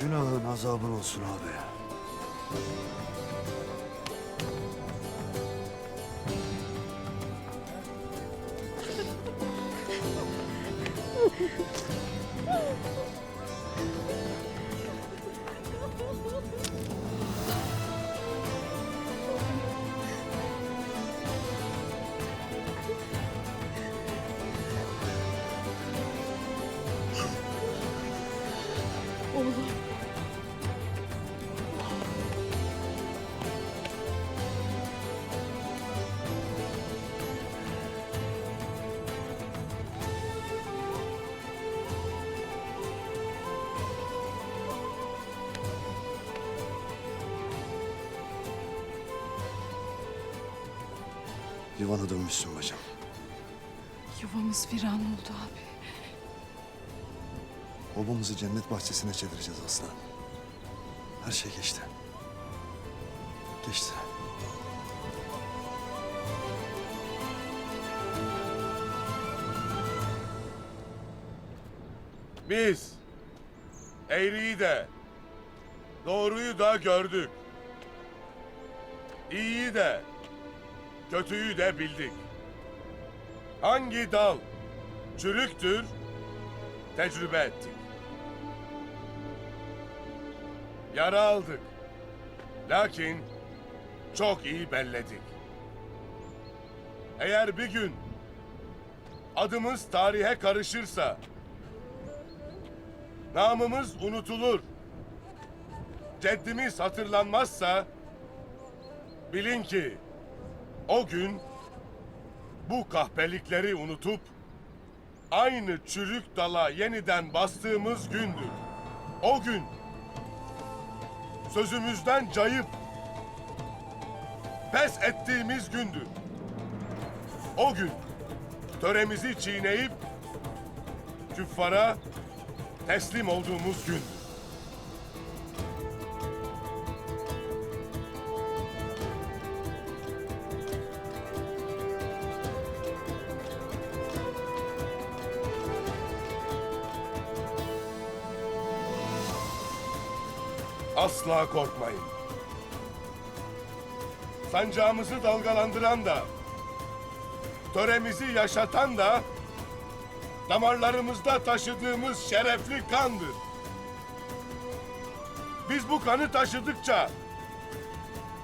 Günahın azabın olsun abi. Oğlum. Yuvana dönmüşsün bacım. Yuvamız viran oldu abi. Obamızı cennet bahçesine çevireceğiz aslan. Her şey geçti. Geçti. Biz eğriyi de doğruyu da gördük. İyiyi de kötüyü de bildik. Hangi dal çürüktür tecrübe ettik. Yara aldık. Lakin çok iyi belledik. Eğer bir gün adımız tarihe karışırsa namımız unutulur. Ceddimiz hatırlanmazsa bilin ki o gün bu kahpelikleri unutup aynı çürük dala yeniden bastığımız gündür. O gün sözümüzden cayıp pes ettiğimiz gündür. O gün töremizi çiğneyip küffara teslim olduğumuz gündür. Asla korkmayın. Sancağımızı dalgalandıran da, töremizi yaşatan da, damarlarımızda taşıdığımız şerefli kandır. Biz bu kanı taşıdıkça,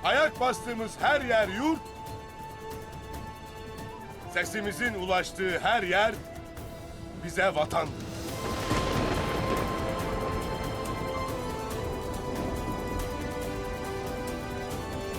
ayak bastığımız her yer yurt, sesimizin ulaştığı her yer bize vatandır.